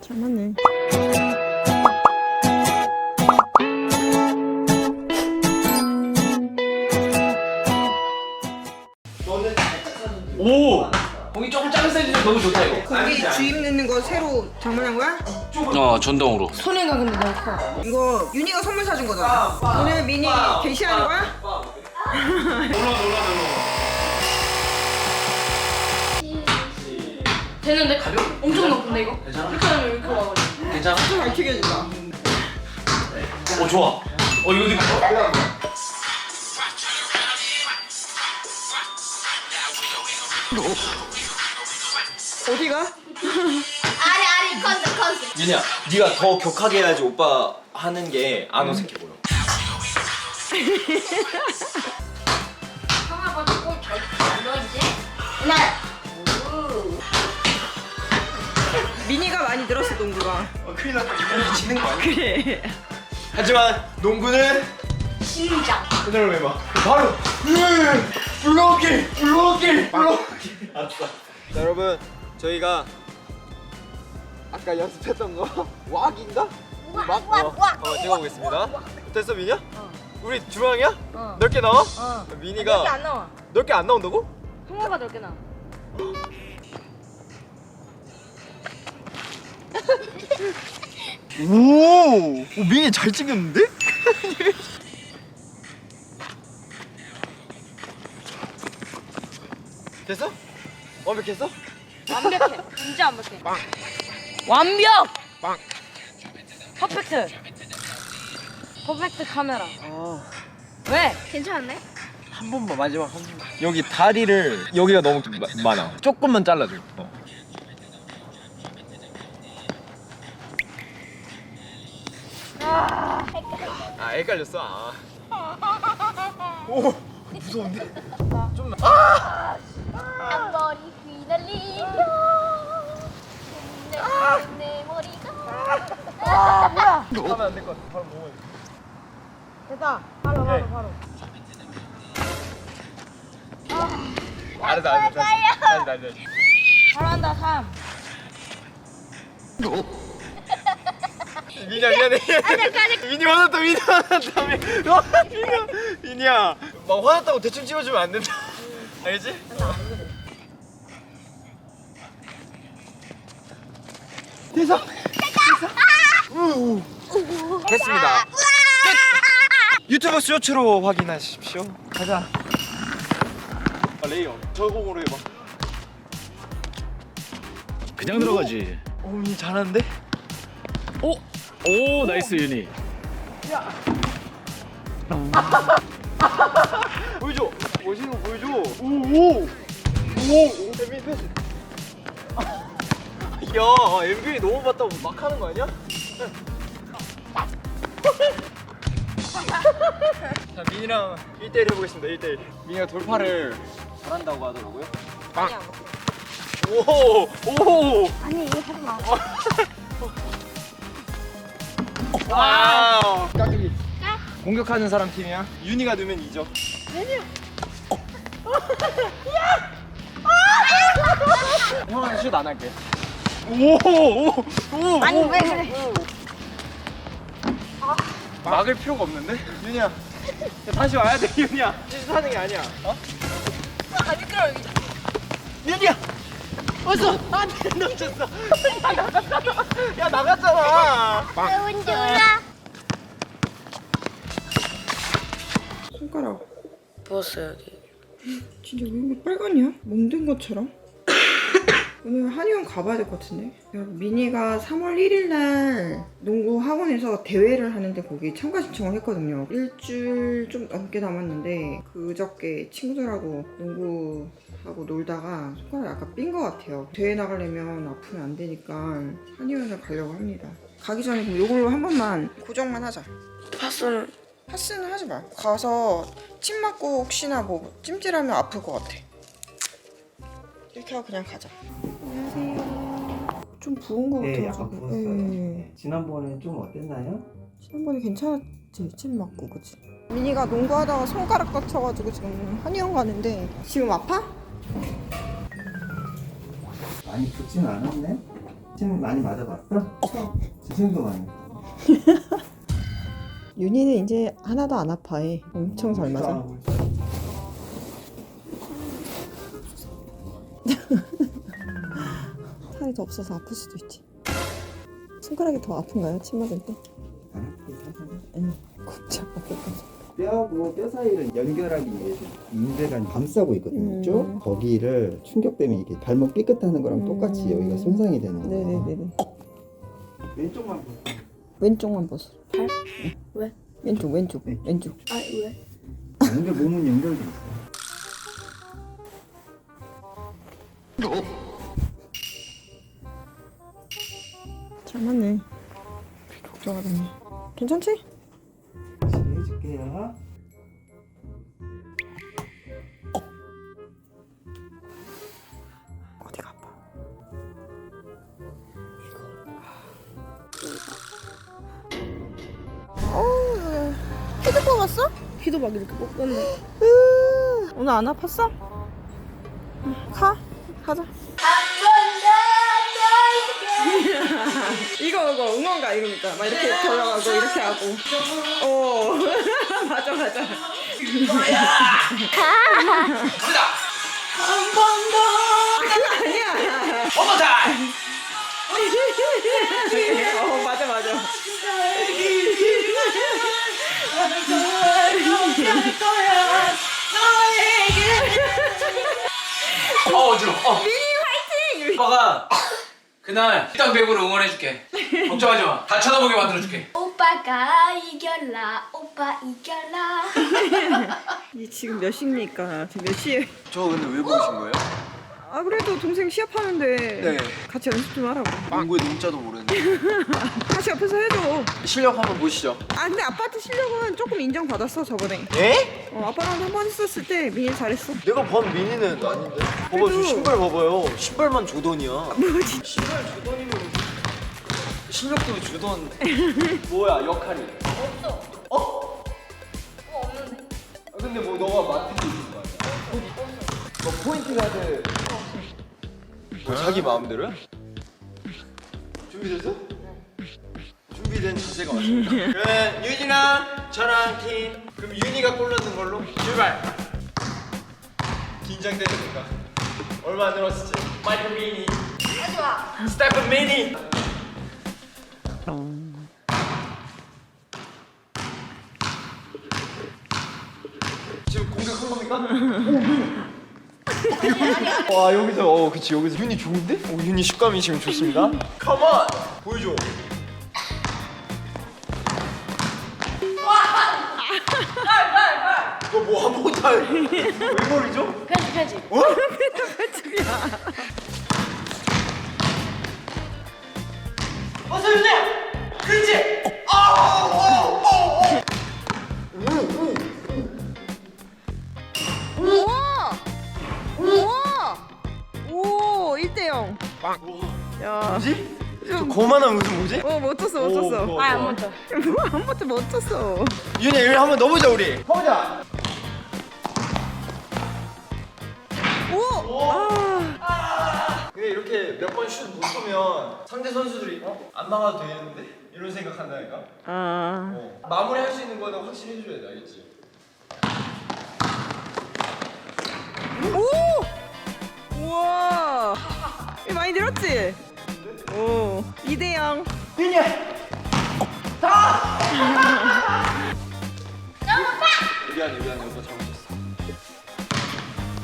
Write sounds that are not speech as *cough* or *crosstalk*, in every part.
잘 맞네. 오! 공이 조금 작은 사이즈는 너무 좋다 이거. 거기 주입 넣는 거 새로 장만한 거야? 어 전동으로. 손해가 근데 너무 커. 이거 윤희가 선물 사준 거잖아. 오늘 미니 게시하는 거야? 되는데 가벼? 엄청 높은데 이거? 괜찮아? 이렇게 하면 이렇게 와가지고. 괜찮아? 잘 튀겨진다. 어 좋아. 어 이거 느낌. 어디가? 아니 아니 컨셉 컨셉 윤희야, 네가 더 격하게 해야지 오빠 하는 게 안 어색해 보여. 형아 봐 조금 잘안 넣었지? 네 미니가 많이 늘었어 농구가. 어, 큰일 났다. 이거 지는 거 아니야? 그래. 하지만 농구는 심장 그대로 해봐. 바로 으, 블로킹, 블로킹, 블로킹. 알았어. 자, 여러분, 저희가 아까 연습했던 거 *laughs* 왁인가? 왁, 왁? 왁, 어, 왁. 어, 찍어보겠습니다. 됐어, 미니야? 우리 중앙이야? 어. 넓게 나와? 어. 미니가 이렇게 안 나와. 넓게 안 나온다고? 형아가 넓게 나와. 오, 오 미니 잘 찍혔는데? 됐어? 완벽했어? 완벽해. 진짜 완벽해. 완벽. 빵. 퍼펙트. 퍼펙트 카메라. 아, 왜? 괜찮네 한 번만 마지막 한 번만. 여기 다리를 여기가 너무 마- 많아. 조금만 잘라줘. 어. 아, 헷갈렸어. 아. *laughs* 오, 무서운데? 좀 나. 앞머리 휘날리며 내, 내 머리가 아 뭐야? 하면 안 될 것 같아. 바로 먹어야 돼. 됐다. 바로 바로 바로. 알았어, 알았어. 다시, 다시, 다시. 다시. 바로 한다 3. 미니야 미안해 미니 화났다 미니 화났다 미- 어, 미니야 미니야 막 화났다고 대충 찍어주면 안 된다 알겠지? 됐어 됐어 됐습니다 끝 유튜브 쇼츠로 확인하십시오 가자 아, 레이어 저 공으로 해봐 그냥 들어가지. 오 미니 잘하는데? 오, 오 나이스 윤희. *laughs* 보여줘. 멋있는 거 보여줘. 오 오 오 오. 엠비 패스 야 엠비 너무 봤다고 막 하는 거 아니야? *laughs* 자 민이랑 1대1 해보겠습니다 1대1 민이가 돌파를 잘한다고 하더라고요. 빵 오오 오. 아니 이거 하지 마 *laughs* 와우. 깍두기. 공격하는 사람 팀이야? 윤희가 넣으면 이죠. 형은 슛안 할게. 오오 오 아니 왜 그래? 막을 필요가 없는데? 윤희야. 야, 다시 와야 돼 윤희야. 슛하는 게 아니야. 어? 아 미끄러워 여기. 윤희야 어서 안돼 넘쳤어 야 나갔잖아 야 나갔잖아 좋은 줄라 손가락. 부었어 여기. 진짜 왜 이렇게 빨갛냐? 멍든 것처럼? *coughs* 오늘 한의원 가봐야 될 것 같은데? 내가 미니가 3월 1일 날 농구 학원에서 대회를 하는데 거기 참가 신청을 했거든요. 일주일 좀 넘게 남았는데 그저께 친구들하고 농구 하고 놀다가 손가락이 약간 삔 것 같아요. 대회 나가려면 아프면 안 되니까 한의원을 가려고 합니다. 가기 전에 그럼 이걸로 한 번만 고정만 하자. 파스는 파스는 하지 마. 가서 침 맞고 혹시나 뭐 찜질하면 아플 것 같아. 이렇게 하고 그냥 가자. 안녕하세요. 좀 부은 것 네, 같아가지고. 약간 부었어요. 네. 지난번에 좀 어땠나요? 지난번에 괜찮았지? 침 맞고 그치? 미니가 농구하다가 손가락 다쳐가지고 지금 한의원 가는데 지금 아파? 많이 붓진 않았네? 침 많이 맞아봤어? 지생도 많이 *laughs* 윤희는 이제 하나도 안 아파해. 엄청 잘 맞아. 있어. *laughs* 살이 더 없어서 아플 수도 있지. 손가락이 더 아픈가요? 침 맞을 때? 안 아프게 하잖아. 응. 아플 거. 뼈하고 뼈 사이를 연결하기 위해서 인대가 감싸고 있거든요. 음. 쭉 거기를 충격 때문에 이게 발목 삐끗하는 거랑 음. 똑같이 여기가 손상이 되는 거예요. 네네네네. 왼쪽만 보. 왼쪽만 벗어. 응. 왜? 왼쪽 왼쪽 네. 왼쪽. 아 왜? 연결 몸은 연결돼 있어. 잘 맞네. 걱정하더니. 괜찮지? 치료해줄게요. 어디가 아파? 피도 뽑았어? 피도 막 이렇게 뽑았네. 오늘 안 아팠어? 응, 가 가자. 이거 이거 응원가 이러니까 막 이렇게 돌아가고 이렇게 하고. 어 *laughs* 맞아 맞아. 아니야. 어머 잘. 어 맞아 맞아. 어 어지러워. 어. 미니 화이팅. 오빠가 그날 일당백으로 응원해줄게. 걱정하지 마. 다 쳐다보게 만들어줄게. 오빠가 이겨라 오빠 이겨라 *laughs* 이 지금 몇 시입니까? 지금 몇 시에? 저 근데 왜 부르신 거예요? 아 그래도 동생 시합하는데 네. 같이 연습 좀 하라고. 농구의 농자도 모르는데 *laughs* 다시 옆에서 해줘. 실력 한번 보시죠 아 근데 아빠한테 실력은 조금 인정받았어 저번에. 에? 어, 아빠랑 한 번 했었을 때 민희 잘했어. 내가 본 미니는 아닌데 봐봐 그래도- 저 신발 봐봐요 신발만 조던이야 뭐지? 신발 조던이면 실력도 조던 뭐야 역할이? 없어. 어? 뭐 없는데? 아, 근데 뭐 너가 맡은 게 있는 거 아니야? 너 포인트 가드. 뭐 자기 마음대로야? 준비됐어? 준비된 자세가 왔습니다. *laughs* 그러면 윤이랑 저랑 팀 그럼 윤이가 골 넣는 걸로? 출발. 긴장되니까. 얼마 안 남았지? 마이크 미니. 하지 마 스테픈 미니 지금 공격한 겁니까? *laughs* 와 여기서 어 그치 여기서 윤이 좋은데? 오 윤이 식감이 지금 좋습니다 *laughs* 컴온 보여줘 너뭐 아무것도 안 해. 왜 버리죠? 편집 편집. 어? *laughs* 어서 주세요. 그렇지. 우와! 우와! 오 1대 0 야 뭐지? 저 고만한 웃음 뭐지? 어 멋졌어 오, *laughs* 멋졌어 좋아, 아안. 먼저. 뭐한 번도 멋졌어 윤희 여기 한번 넣어보자 우리. 가보자. 오! 아 이렇게 몇 번 슛 못 쏘면 상대 선수들이 어? 안 막아도 되는데 이런 생각 한다니까. 아. 어. 마무리할 수 있는 거는 확실히 해줘야 돼, 알겠지? 오! 우와! 이거 많이 늘었지? 오 2대0 윤희야. 미안해 미안해 오빠 잘못했어.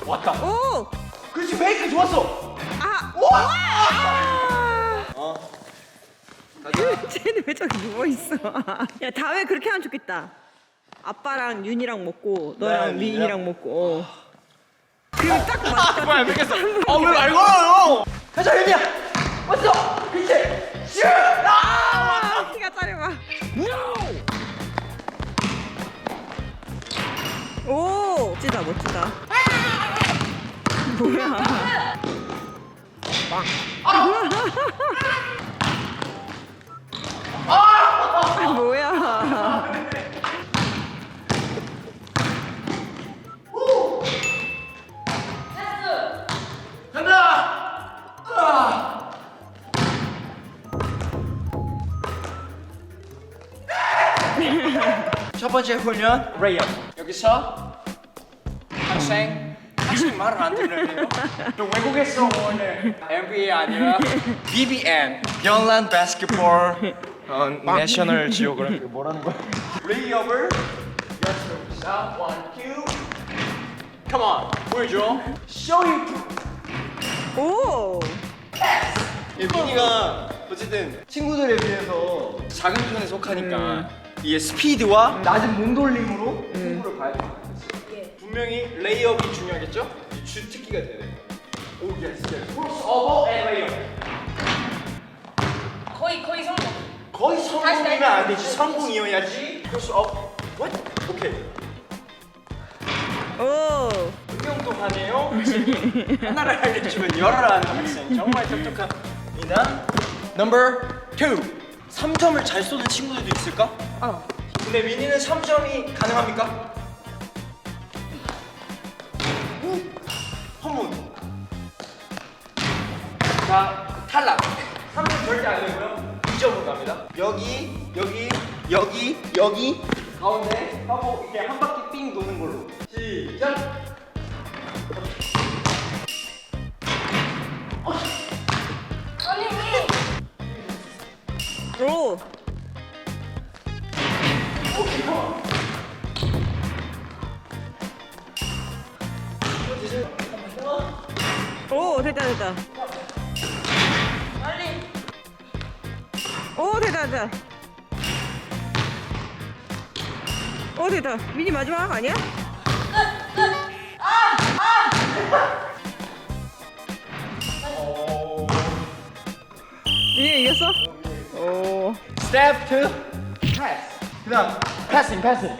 왔다. 오! 그렇지 메이크 좋았어. 아! 쟤는 왜 저기 누워 있어 야 다음에 그렇게 하면 좋겠다 아빠랑 윤이랑 먹고 너랑 민이랑 민이랑? 먹고 어. 그리고 딱 맞다 뭐야 뵙겠어. 아왜 말고 요? 가자 윤희야. 왔어. 그렇지. 슛. 아. 키가 짧아 오 멋지다 멋지다 뭐야 아, 뭐야? 간다! 아! 첫 번째 훈련 레이어 여기서 학생 학생 말을 안 들으네요. 저 외국에서 오늘 NBA 아니라 BBN 연란 바스켓볼 어, 내셔널 지오그래피 뭐라는 거야? 레이업을 연습해봅시다. One, two. Come on, 보여줘. Show you. 오. 이 미니가 어쨌든 친구들에 비해서 작은 편에 속하니까 이게 스피드와 낮은 몸 돌림으로 승부를 봐야 된다. 분명히 레이업이 중요하겠죠? 이 주특기가 돼야 돼. 오 예스 예스. 크로스 오버 앤 레이업. 거의 거의 성공. 거의 성공이면 안 되지. 성공이어야지. 크로스 업. What? 오케이. 오. 응용도 하네요. 하나를 알려주면 열을 하는 학생 정말 똑똑합니다. Number two. 3점을 잘 쏘는 친구들도 있을까? 어. 근데 미니는 3점이 가능합니까? 탈락. 3점 절대 안 되고요. 2점으로 갑니다. 여기 여기 여기 여기 가운데 하고 이렇게 한 바퀴 삥 도는 걸로. 시작. 오. 오 됐다 됐다. 오 됐다. 미니 마지막 아니야? 미니 이겼어? 오. Step two, pass. 그다음 passing, passing.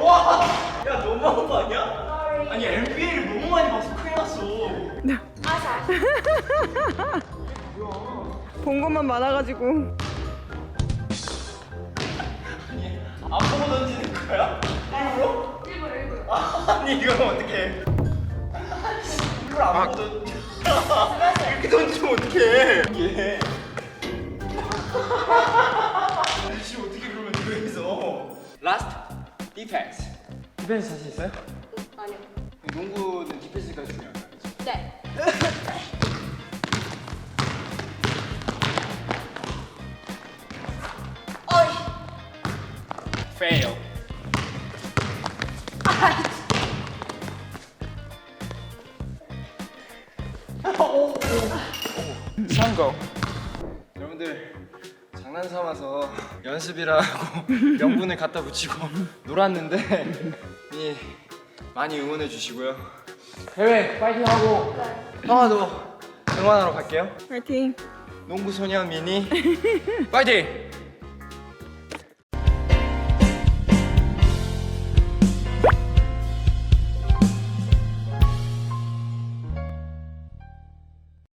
와, 야 너무한 거 아니야? 아니 NBA를 너무 많이 봐서 큰일 났어. *laughs* 본 것만 많아가지고. 안 보고 던지는 거야? 일부러? 일부러 일부러. 아니 이거 어떡해? 일부러 안 보고 던져. 이렇게 던지면 어떡해? 이게. 아저씨 어떻게 그러면 이거에서? Last defense. 디펜스 자신 있어요? 아니요. 농구는 디펜스가 중요한 거야. 그치? 네. 어이. Fail. 상고. 여러분들 장난 삼아서 연습이라고 *laughs* 명분을 갖다 붙이고 놀았는데 이 많이 응원해 주시고요. 대회 파이팅 하고 형아도 응원하러 갈게요. 파이팅. 농구 소년 미니 *laughs* 파이팅!